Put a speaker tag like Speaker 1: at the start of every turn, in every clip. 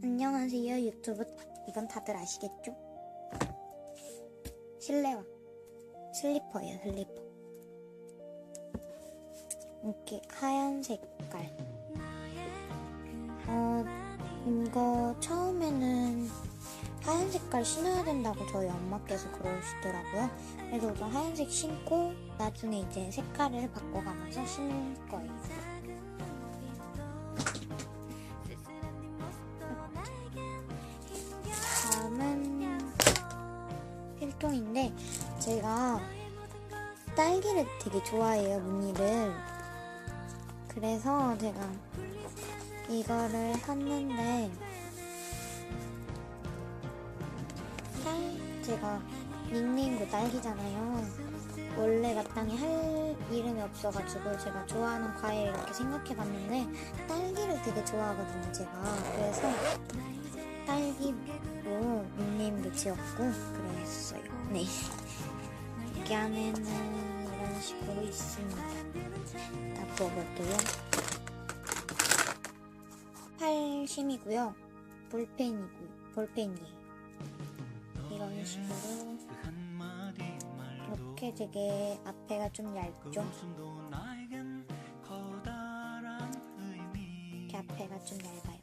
Speaker 1: 안녕하세요 유튜브. 이건 다들 아시겠죠? 실내화. 슬리퍼예요 슬리퍼. 이렇게 하얀 색깔. 어 이거 처음에는 하얀 색깔 신어야 된다고 저희 엄마께서 그러시더라고요. 그래서 우선 하얀색 신고 나중에 이제 색깔을 바꿔가면서 신을 거예요 딸기를 되게 좋아해요 무늬를 그래서 제가 이거를 샀는데 딸 제가 닉네임도 딸기잖아요 원래 마땅히 할 이름이 없어가지고 제가 좋아하는 과일 이렇게 생각해봤는데 딸기를 되게 좋아하거든요 제가 그래서 딸기로 닉네임도 지었고 그랬어요. 네. 여기 안에는 이런 식으로 있습니다. 다 부어볼게요. 팔심이고요. 볼펜이고 볼펜이에요. 이런 식으로 이렇게 되게 앞에가 좀 얇죠. 이렇게 앞에가 좀 얇아요.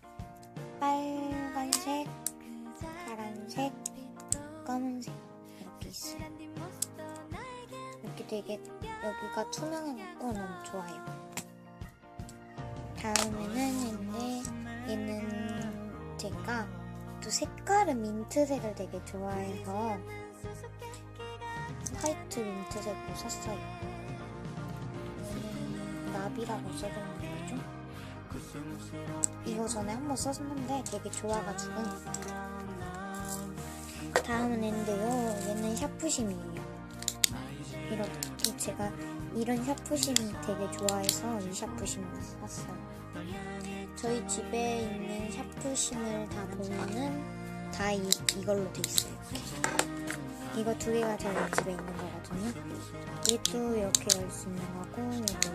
Speaker 1: 빨간색, 파란색, 검은색 이렇게 있어요. 되게 여기가 투명해갖고 너무 좋아요. 다음에는 있는데 얘는 제가 또 색깔은 민트색을 되게 좋아해서 화이트 민트색으로 샀어요. 얘는 나비라고 써있는 거죠? 이거 전에 한번 썼는데 되게 좋아가지고 다음은 인데요 얘는 샤프심이에요 이렇게 제가 이런 샤프심이 되게 좋아해서 이 샤프심을 샀어요. 저희 집에 있는 샤프심을 다 보면은 다 이, 이걸로 돼 있어요. 이렇게. 이거 두 개가 저희 집에 있는 거거든요. 얘도 이렇게 열 수 있는 거고 얘도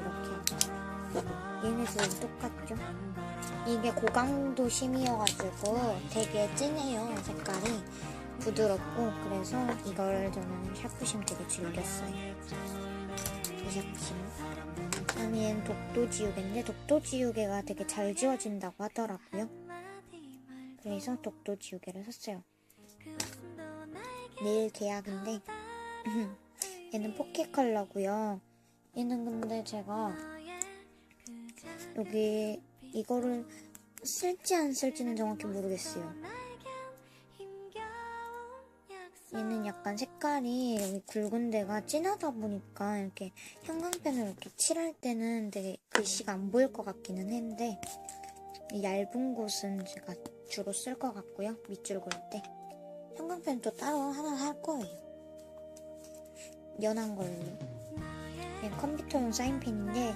Speaker 1: 이렇게 얘네들은 똑같죠? 이게 고강도 심이어가지고 되게 진해요 색깔이 부드럽고 그래서 이걸 저는 샤프심 되게 즐겼어요. 이 샤프심. 얘는 독도지우개인데 독도지우개가 되게 잘 지워진다고 하더라고요. 그래서 독도지우개를 샀어요. 내일 계약인데 얘는 포켓 컬러고요. 얘는 근데 제가 여기 이거를 쓸지 안 쓸지는 정확히 모르겠어요. 얘는 약간 색깔이 여기 굵은 데가 진하다 보니까 이렇게 형광펜을 이렇게 칠할 때는 되게 글씨가 안 보일 것 같기는 했는데 이 얇은 곳은 제가 주로 쓸 것 같고요. 밑줄 그을 때 형광펜 또 따로 하나 살 거예요. 연한 걸로. 얘 컴퓨터용 사인펜인데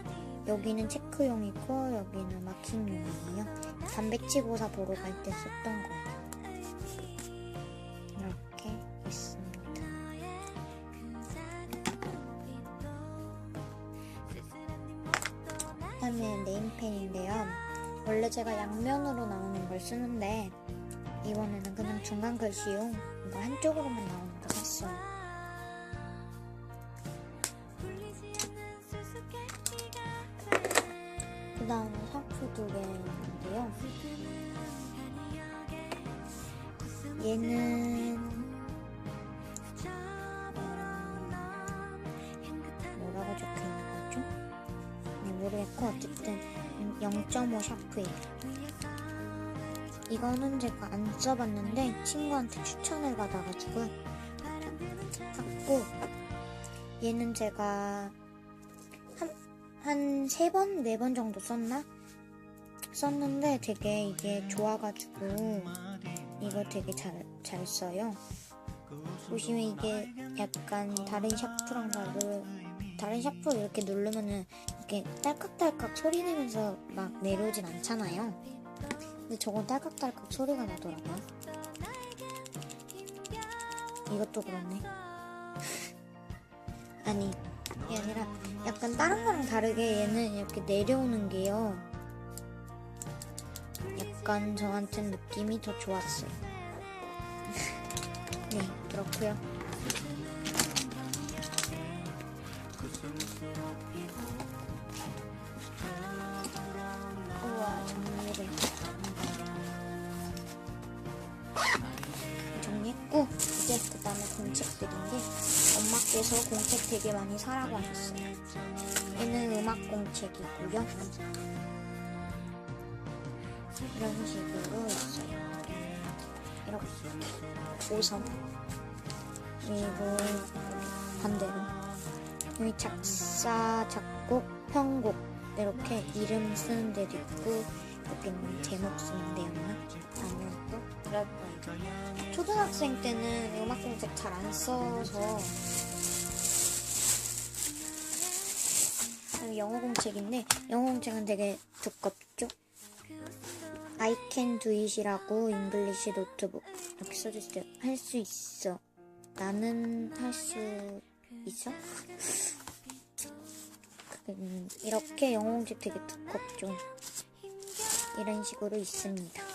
Speaker 1: 여기는 체크용이고 여기는 마킹용이에요. 단백질고사 보러 갈 때 썼던 거예요. 그다음에 네임펜인데요. 원래 제가 양면으로 나오는 걸 쓰는데 이번에는 그냥 중간 글씨용 이거 한쪽으로만 나오는 거 샀어요. 그 다음에 샤프 두 개인데요. 얘는 0.5 샤프예요. 이거는 제가 안 써봤는데 친구한테 추천을 받아가지고 샀고 얘는 제가 한 세 번, 네 번 정도 썼나? 썼는데 되게 이게 좋아가지고 이거 되게 잘, 잘 써요. 보시면 이게 약간 다른 샤프랑 다르, 다른 샤프 이렇게 누르면은 이렇게 딸깍딸깍 소리 내면서 막 내려오진 않잖아요. 근데 저건 딸깍딸깍 소리가 나더라고요. 이것도 그렇네. 아니, 이게 아니라 약간 다른 거랑 다르게 얘는 이렇게 내려오는 게요. 약간 저한테 느낌이 더 좋았어요. 네, 그렇고요. 공책들인데, 엄마께서 공책 되게 많이 사라고 하셨어요. 얘는 음악 공책이고요. 이런 식으로 있어요. 이렇게 보선 그리고 반대로 여기 작사, 작곡, 편곡 이렇게 이름 쓰는 데도 있고 여기는 제목 쓰는 데였나? 그럴 거예요. 초등학생 때는 음악 공책 잘 안 써서 영어 공책인데 영어 공책은 되게 두껍죠? I can do it이라고 잉글리시 노트북 이렇게 써주세요. 할 수 있어. 나는 할 수 있어? 음, 이렇게 영어 공책 되게 두껍죠. 이런 식으로 있습니다.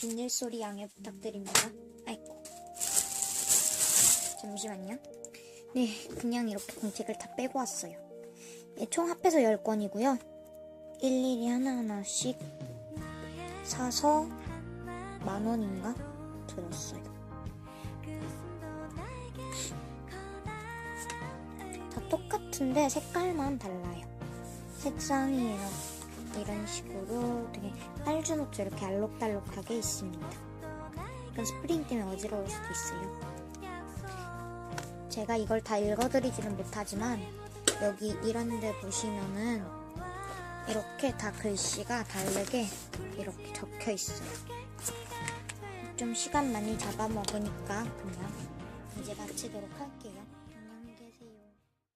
Speaker 1: 비닐 소리 양해 부탁드립니다. 아이고. 잠시만요. 네, 그냥 이렇게 공책을 다 빼고 왔어요. 예, 총 합해서 10권이고요. 일일이 하나하나씩 사서 만 원인가 들었어요. 다 똑같은데 색깔만 달라요. 색상이 이런, 이런 식으로 되게 딸주노트 이렇게 알록달록하게 있습니다. 이건 스프링 때문에 어지러울 수도 있어요. 제가 이걸 다 읽어드리지는 못하지만 여기 이런 데 보시면은 이렇게 다 글씨가 다르게 이렇게 적혀 있어요. 좀 시간 많이 잡아먹으니까 그냥 이제 마치도록 할게요.